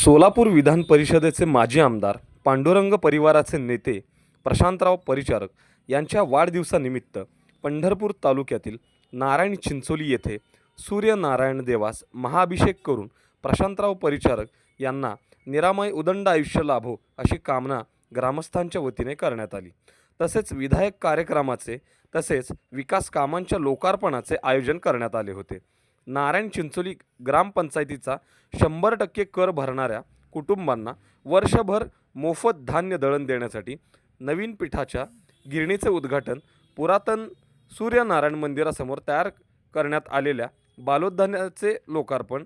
सोलापूर विधान परिषदेचे माजी आमदार पांडुरंग परिवाराचे नेते प्रशांतराव परिचारक यांच्या वाढदिवसानिमित्त पंढरपूर तालुक्यातील नारायण चिंचोली येथे सूर्यनारायण देवास महाअभिषेक करून प्रशांतराव परिचारक यांना निरामय उदंड आयुष्य लाभो अशी कामना ग्रामस्थांच्या वतीने करण्यात आली. तसेच विधायक कार्यक्रमाचे तसेच विकास कामांच्या लोकार्पणाचे आयोजन करण्यात आले होते. नारायण चिंचोली ग्रामपंचायतीचा शंभर टक्के कर भरणाऱ्या कुटुंबांना वर्षभर मोफत धान्य दळण देण्यासाठी नवीन पीठाच्या गिरणीचे उद्घाटन पुरातन सूर्यनारायण मंदिरासमोर तयार करण्यात आलेल्या बालोद्यानाचे लोकार्पण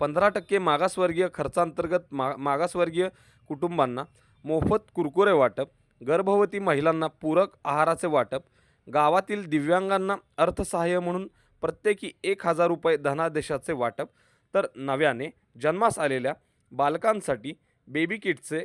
पंधरा टक्के मागासवर्गीय खर्चांतर्गत मा मागासवर्गीय कुटुंबांना मोफत कुरकुरे वाटप गर्भवती महिलांना पूरक आहाराचे वाटप गावातील दिव्यांगांना अर्थसहाय्य म्हणून प्रत्येकी एक हजार रुपये धनादेशाचे वाटप. तर नव्याने जन्मास आलेल्या बालकांसाठी बेबी किटचे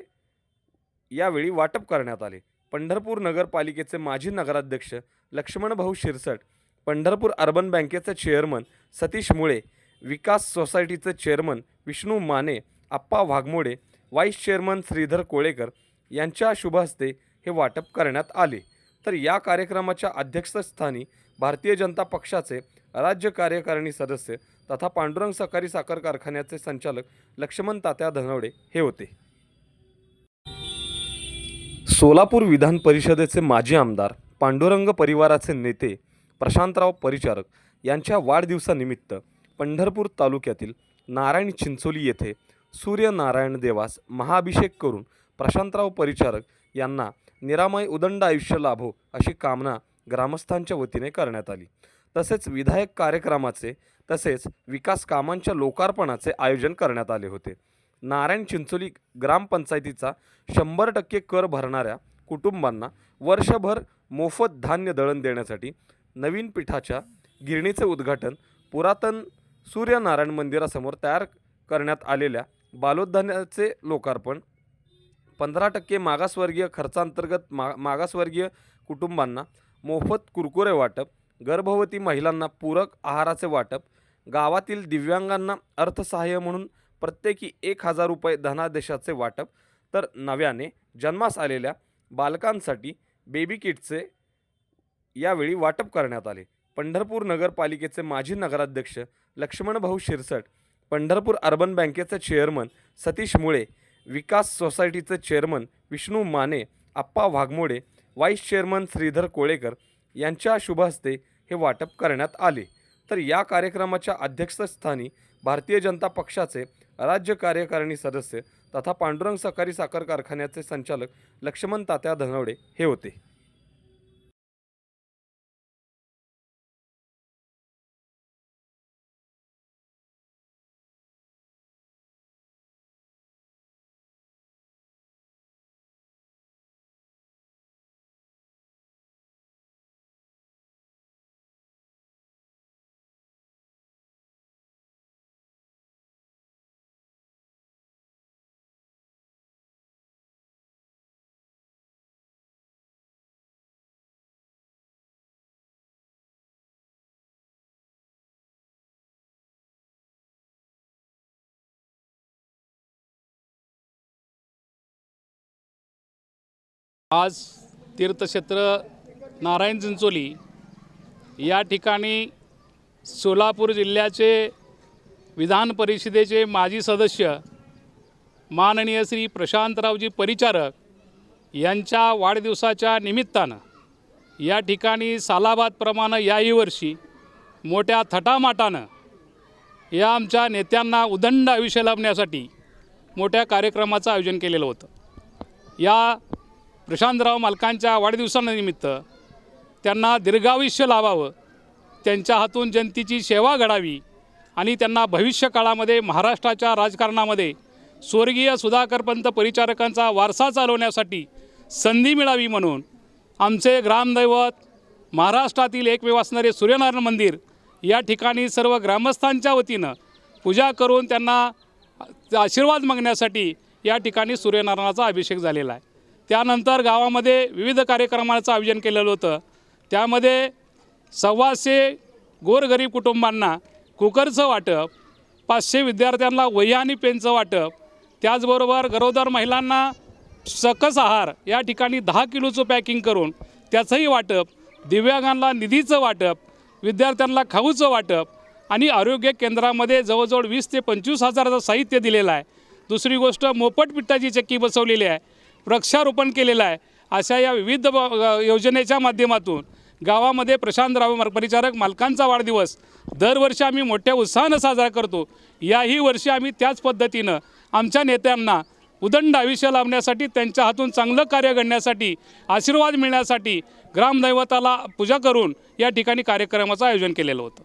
यावेळी वाटप करण्यात आले. पंढरपूर नगरपालिकेचे माजी नगराध्यक्ष लक्ष्मणभाऊ शिरसट पंढरपूर अर्बन बँकेचे चेअरमन सतीश मुळे विकास सोसायटीचे chairman Vishnu Mane Appa Waghmode vice chairman Shridhar Kolekar यांच्या शुभ हस्ते हे वाटप करण्यात आले. तर या कार्यक्रमाच्या अध्यक्षस्थानी भारतीय जनता पक्षाचे राज्य कार्यकारिणी सदस्य तथा पांडुरंग सहकारी साखर कारखान्याचे संचालक लक्ष्मण तात्या धनवडे हे होते. सोलापूर विधान परिषदेचे माजी आमदार पांडुरंग परिवाराचे नेते प्रशांतराव परिचारक यांच्या वाढदिवसानिमित्त पंढरपूर तालुक्यातील नारायण चिंचोली येथे सूर्यनारायण देवास महाअभिषेक करून प्रशांतराव परिचारक यांना निरामय उदंड आयुष्य लाभो अशी कामना ग्रामस्थांच्या वतीने करण्यात आली. तसेच विधायक कार्यक्रमाचे तसेच विकास कामांच्या लोकार्पणाचे आयोजन करण्यात आले होते. नारायण चिंचोली ग्रामपंचायतीचा शंभर टक्के कर भरणाऱ्या कुटुंबांना वर्षभर मोफत धान्य दळण देण्यासाठी नवीन पीठाच्या गिरणीचे उद्घाटन पुरातन सूर्यनारायण मंदिरासमोर तयार करण्यात आलेल्या बालोद्यानाचे लोकार्पण पंधरा टक्के मागासवर्गीय खर्चांतर्गत मा मागासवर्गीय कुटुंबांना मोफत कुरकुरे वाटप गर्भवती महिलांना पूरक आहाराचे वाटप गावातील दिव्यांगांना अर्थसहाय्य म्हणून प्रत्येकी एक हजार रुपये धनादेशाचे वाटप तर नव्याने जन्मास आलेल्या बालकांसाठी बेबी किटचे यावेळी वाटप करण्यात आले. पंढरपूर नगरपालिकेचे माजी नगराध्यक्ष लक्ष्मणभाऊ शिरसट पंढरपूर अर्बन बँकेचे चेअरमन सतीश मुळे विकास सोसायटीचे chairman Vishnu Mane Appa Waghmode vice chairman Shridhar Kolekar यांच्या शुभहस्ते हे वाटप करण्यात आले. तर या कार्यक्रमाच्या अध्यक्षस्थानी भारतीय जनता पक्षाचे राज्य कार्यकारिणी सदस्य तथा पांडुरंग सहकारी साखर कारखान्याचे संचालक लक्ष्मण तात्या धनवडे हे होते. आज तीर्थक्षेत्र नारायण चिंचोली या ठिकाणी सोलापूर जिल्ह्याचे विधान परिषदेचे माजी सदस्य माननीय श्री प्रशांतरावजी परिचारक यांच्या वाढदिवसाच्या निमित्तानं या ठिकाणी सालाबादप्रमाणे याही वर्षी मोठ्या थटामाटानं या आमच्या नेत्यांना उदंड आयुष्य लाभण्यासाठी मोठ्या कार्यक्रमाचं आयोजन केलेलं होतं. या प्रशांतराव मालकांच्या वाढदिवसानिमित्त त्यांना दीर्घायुष्य लाभावं त्यांच्या हातून जनतेची सेवा घडावी आणि त्यांना भविष्य काळामध्ये महाराष्ट्राच्या राजकारणामध्ये स्वर्गीय सुधाकरपंत परिचारकांचा वारसा चालवण्यासाठी संधी मिळावी म्हणून आमचे ग्रामदैवत महाराष्ट्रातील एकमेव असणारे सूर्यनारायण मंदिर या ठिकाणी सर्व ग्रामस्थांच्या वतीनं पूजा करून त्यांना आशीर्वाद मागण्यासाठी या ठिकाणी सूर्यनारायणाचा अभिषेक झालेला आहे. त्यानंतर गावामध्ये विविध कार्यक्रमाचं आयोजन केलेलं होतं. त्यामध्ये सव्वाशे गोरगरीब कुटुंबांना कुकरचं वाटप पाचशे विद्यार्थ्यांना वह्या आणि पेनचं वाटप त्याचबरोबर गरोदर महिलांना सकस आहार या ठिकाणी दहा किलोचं पॅकिंग करून त्याचंही वाटप दिव्यांगांना निधीचं वाटप विद्यार्थ्यांना खाऊचं वाटप आणि आरोग्य केंद्रामध्ये जवळजवळ वीस ते पंचवीस हजाराचं साहित्य दिलेलं आहे. दुसरी गोष्ट मोफत पिठाची चक्की बसवलेली आहे. वृक्षारोपण केलेलं आहे. अशा या विविध योजनेच्या माध्यमातून गावामध्ये प्रशांतराव मर- परिचारक मालकांचा वाढदिवस दरवर्षी आम्ही मोठ्या उत्साहानं साजरा करतो. याही वर्षी आम्ही त्याच पद्धतीनं आमच्या नेत्यांना उदंड आयुष्य लाभण्यासाठी त्यांच्या हातून चांगलं कार्य घडण्यासाठी आशीर्वाद मिळण्यासाठी ग्रामदैवताला पूजा करून या ठिकाणी कार्यक्रमाचं आयोजन केलेलं होतं.